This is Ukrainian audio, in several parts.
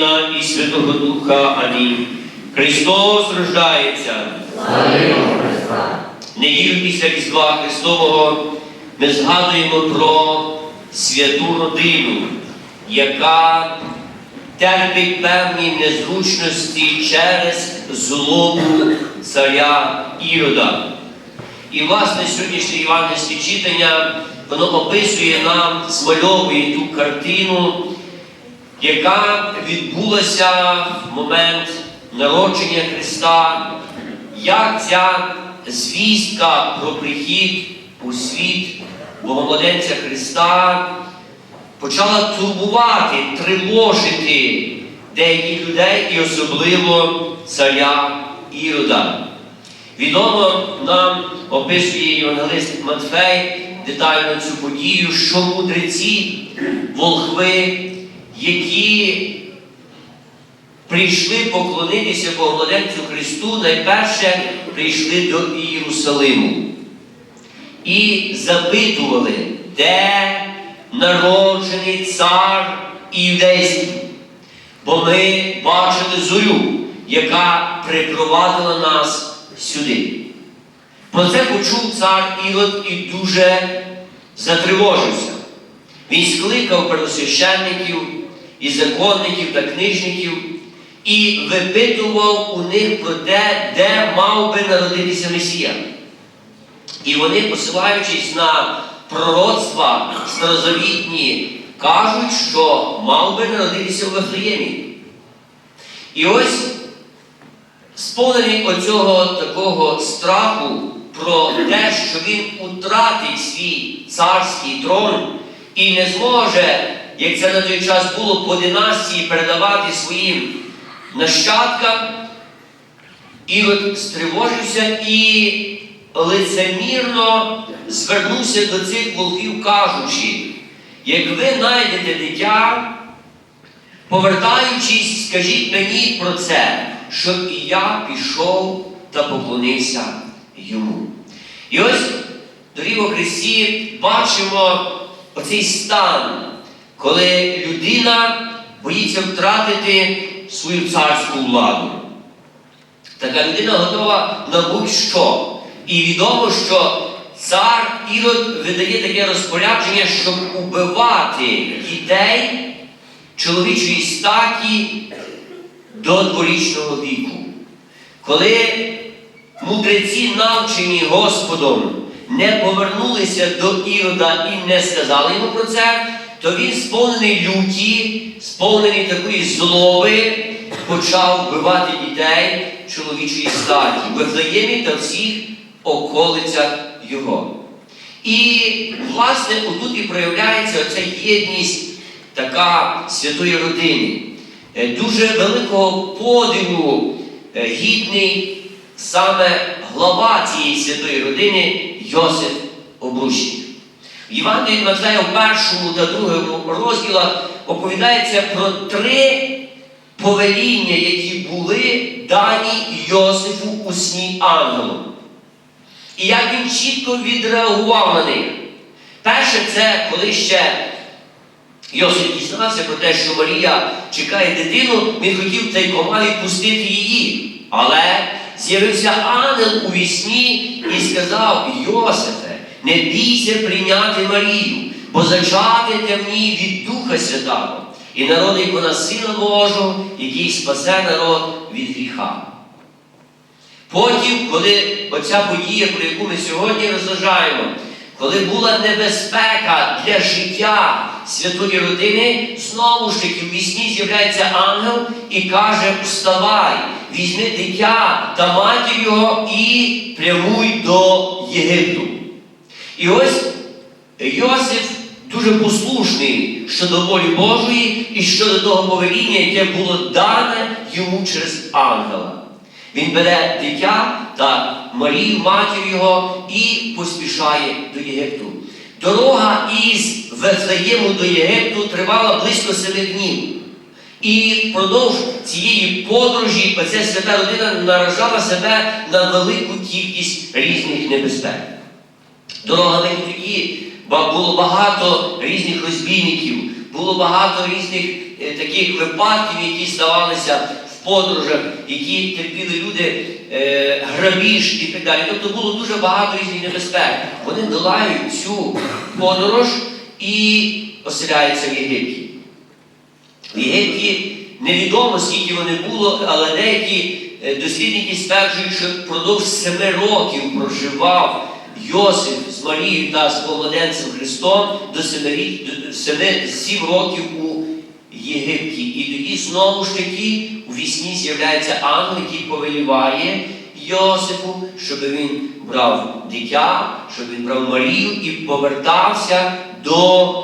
Сина і Святого Духа. Амінь. Христос рождається. Неділю після Різдва Христового ми згадуємо про святу родину, яка терпить певні незручності через злобу царя Ірода. І власне сьогоднішнє євангельське читання воно описує нам, змальовує ту картину, яка відбулася в момент народження Христа, як ця звістка про прихід у світ Богомладенця Христа почала турбувати, тривожити деяких людей і особливо царя Ірода. Відомо нам описує Євангелист Матфей детально цю подію, що мудреці, волхви, які прийшли поклонитися Богомладенцю Христу, найперше прийшли до Ієрусалиму і запитували, де народжений цар Іудейський. Бо ми бачили зорю, яка припровадила нас сюди. Про це почув цар Ірод і дуже затривожився. Він скликав первосвященників і законників та книжників і випитував у них про те, де мав би народитися Месія. І вони, посилаючись на пророцтва старозавітні, кажуть, що мав би народитися в Вифлеємі. І ось, сповнений оцього такого страху про те, що він утратить свій царський трон і не зможе, як це на той час було по династії, передавати своїм нащадкам, Ірод стривожився і лицемірно звернувся до цих волків, кажучи, як ви знайдете дитя, повертаючись, скажіть мені про це, щоб і я пішов та поклонився йому. І ось, дорогі Христі, бачимо оцей стан, коли людина боїться втратити свою царську владу. Така людина готова на будь-що. І відомо, що цар Ірод видає таке розпорядження, щоб убивати дітей чоловічої статі до дворічного віку. Коли мудреці, навчені Господом, не повернулися до Ірода і не сказали йому про це, то він, сповнений люті, сповнений такої злоби, почав вбивати дітей чоловічої статі в Вифлеємі та всіх околицях його. І, власне, отут і проявляється оця єдність така святої родини, Е, дуже великого подиву е, гідний саме глава цієї святої родини Йосиф Обручник. Євангелії від Матфея в першому та другому розділах оповідається про три повеління, які були дані Йосифу у сні ангелом. І як він чітко відреагував на них. Перше, це коли ще Йосиф дізнався про те, що Марія чекає дитину, він хотів тайкома відпустити її. Але з'явився ангел у вісні і сказав: Йосифе, не бійся прийняти Марію, бо зачати в ній від Духа Святого, і народить вона Сина Божого, який спасе народ від гріха. Потім, коли оця подія, про яку ми сьогодні розважаємо, коли була небезпека для життя святої родини, знову ж таки в вісні з'являється ангел і каже: Вставай, візьми дитя та матір його і прямуй до Єгипту. І ось Йосиф дуже послушний щодо волі Божої і щодо того повеління, яке було дане йому через ангела. Він бере дитя та Марію, матір його, і поспішає до Єгипту. Дорога із Вифлеєму до Єгипту тривала близько семи днів. І впродовж цієї подорожі оця свята родина наражала себе на велику кількість різних небезпек. Дорогами тоді було багато різних розбійників, було багато різних е, таких випадків, які ставалися в подорожах, які терпіли люди, е, грабіж і так далі. Тобто було дуже багато різних небезпек. Вони долають цю подорож і оселяються в Єгипті. В Єгипті невідомо, скільки вони було, але деякі е, дослідники стверджують, що впродовж семи років проживав Йосип з Марією та з помладенцем Христом до семи, сім років у Єгипті. І тоді знову ж таки у вісні з'являється ангел, який повеліває Йосипу, щоб він брав дитя, щоб він брав Марію і повертався до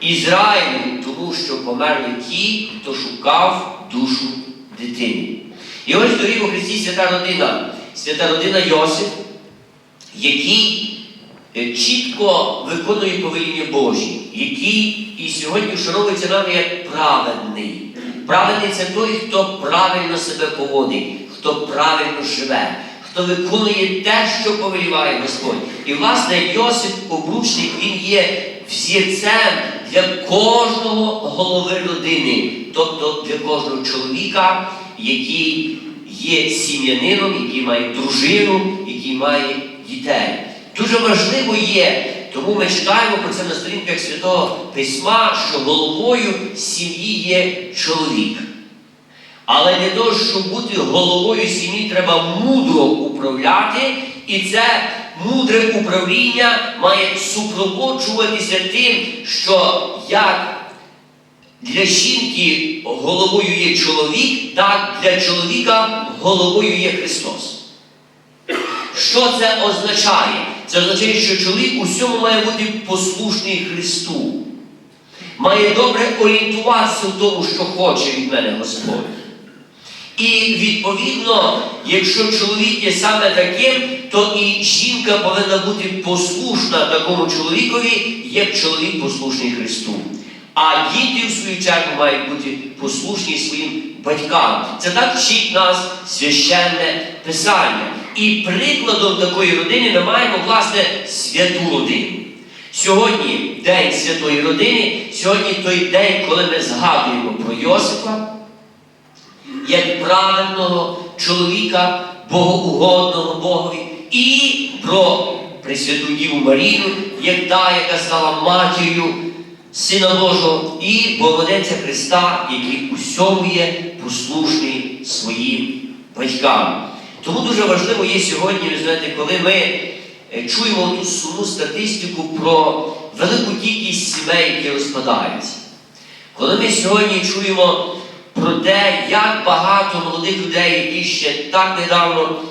Ізраїлю, тому що померли ті, хто шукав душу дитини. І ось доріг у Христі свята родина, свята родина Йосип, який е, чітко виконує повеління Божі, який і сьогодні вшановується нами як праведний. Праведний це той, хто правильно себе поводить, хто правильно живе, хто виконує те, що повеліває Господь. І, власне, Йосип Обручник, він є взірцем для кожного голови родини, тобто для кожного чоловіка, який є сім'янином, який має дружину, який має дітей. Дуже важливо є, тому ми читаємо про це на сторінках Святого Письма, що головою сім'ї є чоловік. Але для того, щоб бути головою сім'ї, треба мудро управляти, і це мудре управління має супроводжуватися тим, що як для жінки головою є чоловік, так для чоловіка головою є Христос. Що це означає? Це означає, що чоловік у всьому має бути послушний Христу. Має добре орієнтуватися в тому, що хоче від мене Господь. І відповідно, якщо чоловік є саме таким, то і жінка повинна бути послушна такому чоловікові, як чоловік послушний Христу. А діти, в свою чергу, мають бути послушні своїм батькам. Це так вчить нас священне писання. І прикладом такої родини ми маємо, власне, святу родину. Сьогодні День Святої родини, сьогодні той день, коли ми згадуємо про Йосипа як праведного чоловіка, богоугодного Богові, і про Пресвяту Діву Марію, як та, яка стала матір'ю Сина Божого, і Богодеця Христа, який усьому є послушний своїм батькам. Тому дуже важливо є сьогодні, ви знаєте, коли ми е, чуємо ту сумну статистику про велику кількість сімей, які розпадаються. Коли ми сьогодні чуємо про те, як багато молодих людей, які ще так недавно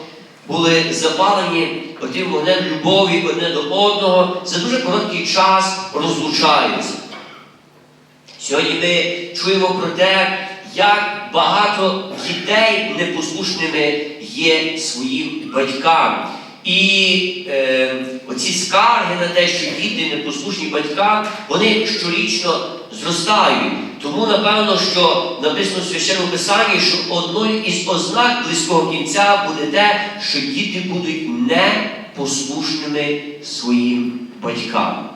були запалені отим вогнем любові одне до одного, за дуже короткий час розлучаються. Сьогодні ми чуємо про те, як багато дітей непослушними є своїм батькам. І е, оці скарги на те, що діти непослушні батькам, вони щорічно зростають. Тому напевно, що написано в священному писанні, що одною із ознак близького кінця буде те, що діти будуть непослушними своїм батькам.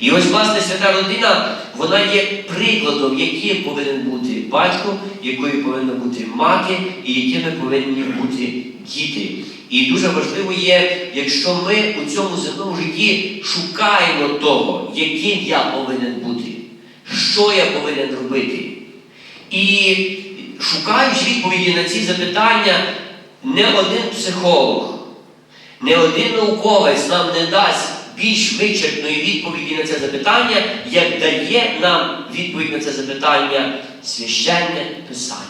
І ось, власне, свята родина, вона є прикладом, яким повинен бути батько, якою повинна бути мати, і якими повинні бути діти. І дуже важливо є, якщо ми у цьому земному житті шукаємо того, яким я повинен бути, що я повинен робити. І шукаючи відповіді на ці запитання, не один психолог, не один науковець нам не дасть більш вичерпної відповіді на це запитання, як дає нам відповідь на це запитання священне писання.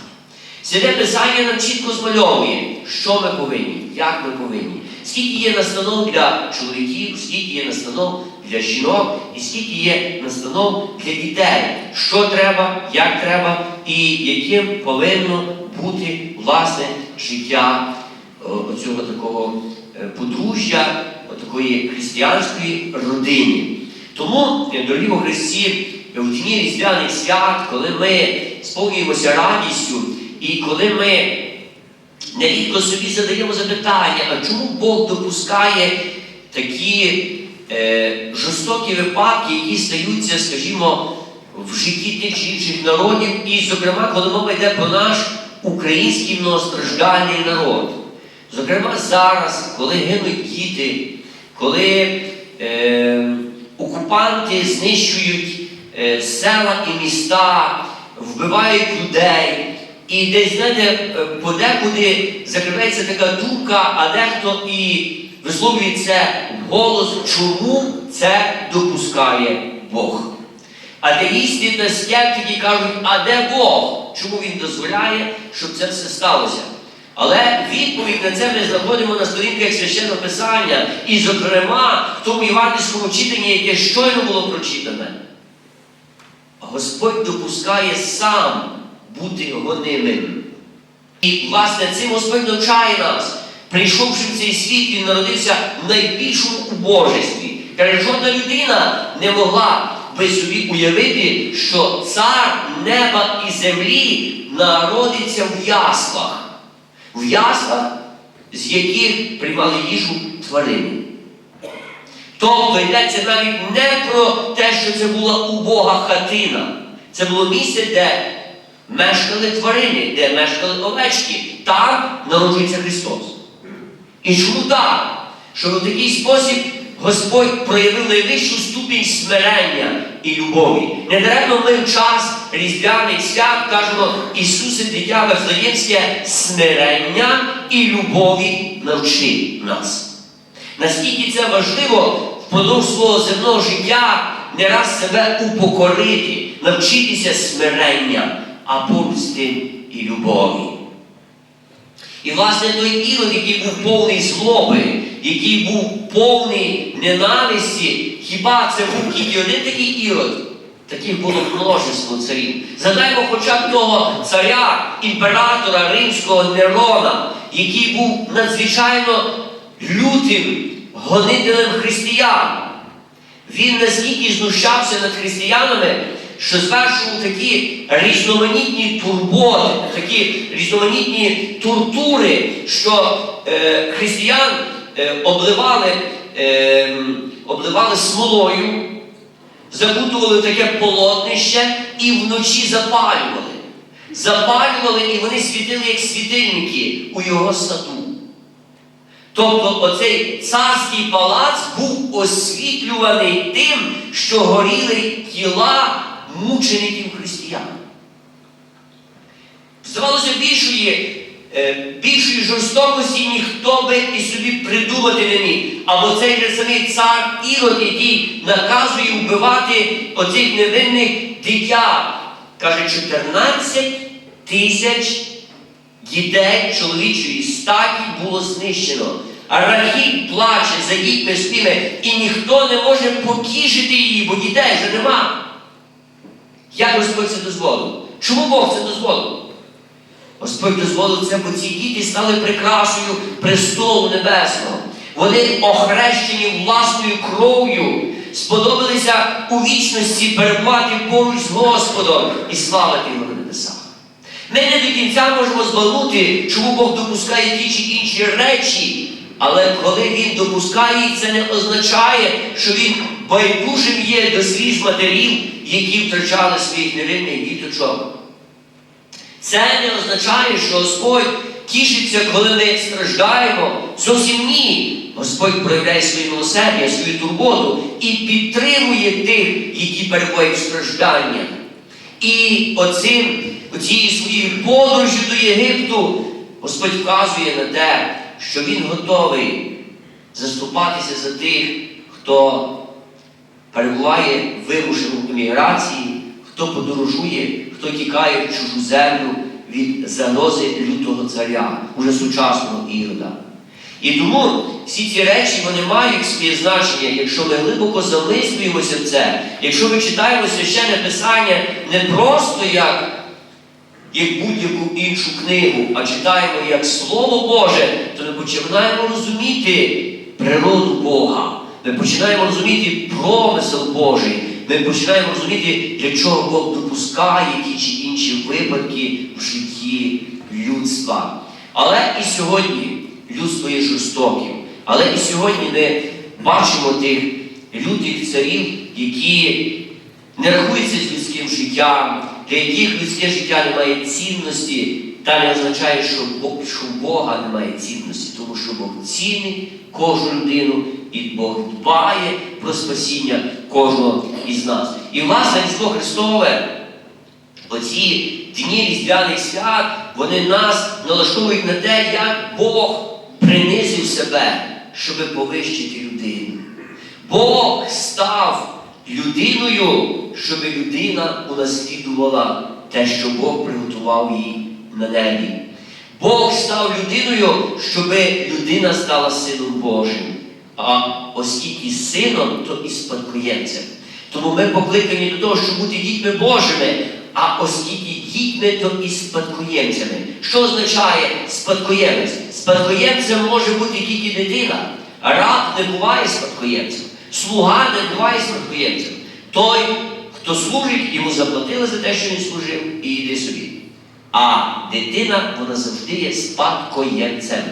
Святе Писання нам чітко змальовує, що ми повинні, як ми повинні, скільки є настанов для чоловіків, скільки є настанов для жінок, і скільки є настанов для дітей, що треба, як треба, і яким повинно бути власне життя о, оцього такого е, подружжя, такої християнської родини. Тому, дорогі у Христі, в дні різдвяних свят, коли ми сповнюємося радістю, і коли ми нерідко собі задаємо запитання, а чому Бог допускає такі е, жорстокі випадки, які стаються, скажімо, в житті тих чи інших народів, і, зокрема, коли мова йде про наш український многостраждальний народ. Зокрема, зараз, коли гинуть діти, коли е, окупанти знищують е, села і міста, вбивають людей, і десь, знаєте, е, подекуди закривається така думка, а дехто і висловлює це голос, чому це допускає Бог. Атеїсти та скептики кажуть, а де Бог? Чому він дозволяє, щоб це все сталося? Але відповідь на це ми знаходимо на сторінках священного Писання, і, зокрема, в тому євангельському читанні, яке щойно було прочитане. Господь допускає сам бути гонимим. І, власне, цим Господь навчає нас. Прийшовши в цей світ, він народився в найбільшому убожестві. Каже, жодна людина не могла би собі уявити, що цар неба і землі народиться в яслах. В яслах, з яких приймали їжу тварини. Тобто йдеться навіть не про те, що це була убога хатина. Це було місце, де мешкали тварини, де мешкали овечки. Там народжується Христос. І чому так? Що в такий спосіб Господь проявив найвищу ступінь смирення і любові. Недаремно ми в час різдвяних свят кажемо Ісусе, дитя Вифлеємське, смирення і любові навчи нас. Наскільки це важливо впродовж свого земного життя не раз себе упокорити, навчитися смирення, а поруч з тим і любові. І, власне, той ірод, який був повний злоби, який був повний ненависті, хіба це був тільки один такий ірод? Таких було множество царів. Згадаймо хоча б того царя, імператора римського Нерона, який був надзвичайно лютим гонителем християн. Він настільки знущався над християнами, що звершував такі різноманітні турботи, такі різноманітні тортури, що е, християн е, обливали, е, обливали смолою, закутували таке полотнище і вночі запалювали. Запалювали і вони світили як світильники у його саду. Тобто оцей царський палац був освітлюваний тим, що горіли тіла мучеників християн. Здавалося, більшої, більшої жорстокості ніхто би і собі придумати не міг. Або цей же самий цар Ірод, який наказує вбивати оцих невинних дитя. Каже, 14 тисяч дітей чоловічої статі було знищено. А плаче за дітьми своїми, і ніхто не може потішити її, бо дітей вже нема. Як Господь це дозволив? Чому Бог це дозволив? Господь дозволив це, бо ці діти стали прикрасою престолу небесного. Вони охрещені власною кров'ю, сподобалися у вічності перебувати поруч з Господом і славити його на небесах. Ми не до кінця можемо збагнути, чому Бог допускає ті чи інші речі, але коли Він допускає, це не означає, що Він байдужим є до сліз матерів, які втрачали своїх невинних діточок. Це не означає, що Господь тішиться, коли ми страждаємо. Зовсім ні. Господь проявляє своє милосердя, свою турботу і підтримує тих, які перебувають в стражданнях. І оцим, оцією своєю подорожю до Єгипту Господь вказує на те, що Він готовий заступатися за тих, хто перебуває вимушено в еміграції, хто подорожує, хто тікає в чужу землю від загрози лютого царя, уже сучасного ірода. І тому всі ці речі вони мають своє значення, якщо ми глибоко замислюємося в це, якщо ми читаємо священне писання не просто як, як будь-яку іншу книгу, а читаємо як Слово Боже, то ми починаємо розуміти природу Бога. Ми починаємо розуміти промисел Божий. Ми починаємо розуміти, для чого Бог допускає ті чи інші випадки в житті людства. Але і сьогодні людство є жорстоким. Але і сьогодні ми бачимо тих лютих царів, які не рахується з людським життям, для яких людське життя не має цінності, та не означає, що в Бога немає цінності, тому що Бог цінить кожну людину і Бог дбає про спасіння кожного із нас. І власне Різдво Христове, оці дні різдвяних свят, вони нас налаштовують на те, як Бог принизив себе, щоб повищити людину. Бог став людиною, щоб людина унаслідувала те, що Бог приготував їй на небі. Бог став людиною, щоб людина стала сином Божим. А оскільки сином, то і спадкоємцем. Тому ми покликані до того, щоб бути дітьми Божими, а оскільки дітьми, то і спадкоємцями. Що означає спадкоємець? Спадкоємцем може бути тільки дитина. Раб не буває спадкоємцем. Слуга не буває спадкоємцем. Той, хто служить, йому заплатили за те, що він служив, і йди собі. А дитина, вона завжди є спадкоємцем.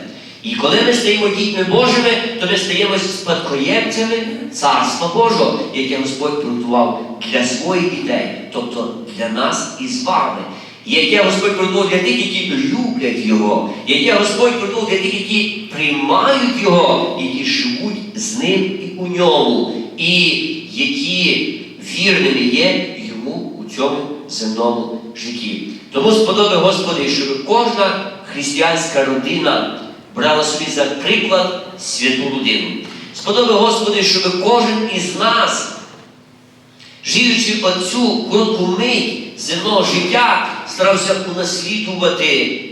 І коли ми стаємо дітьми Божими, то ми стаємо спадкоємцями Царства Божого, яке Господь приготував для своїх дітей, тобто для нас і з вами. Яке Господь приготував для тих, які люблять Його, яке Господь приготував для тих, які приймають Його, які живуть з ним і у ньому, і які вірними є йому у цьому земному житті. Тому сподоби Господи, щоб кожна християнська родина брала собі за приклад святу людину. Сподоби Господи, щоб кожен із нас, живучи оцю коротку мить земного життя, старався унаслідувати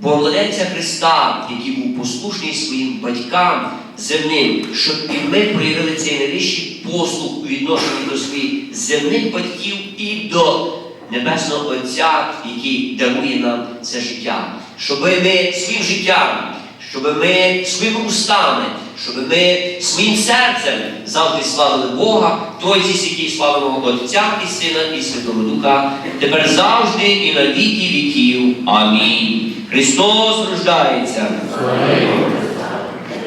Богомладенця Христа, який був послушний своїм батькам земним, щоб і ми проявили цей найвищий послуг у відношенні до своїх земних батьків і до Небесного Отця, який дарує нам це життя. Щоб ми своїм життям, щоб ми своїми устами, щоб ми своїм серцем завжди славили Бога, той зі який славимо Отця і Сина, і Святого Духа, тепер завжди і на віки віків. Амінь. Христос рождається.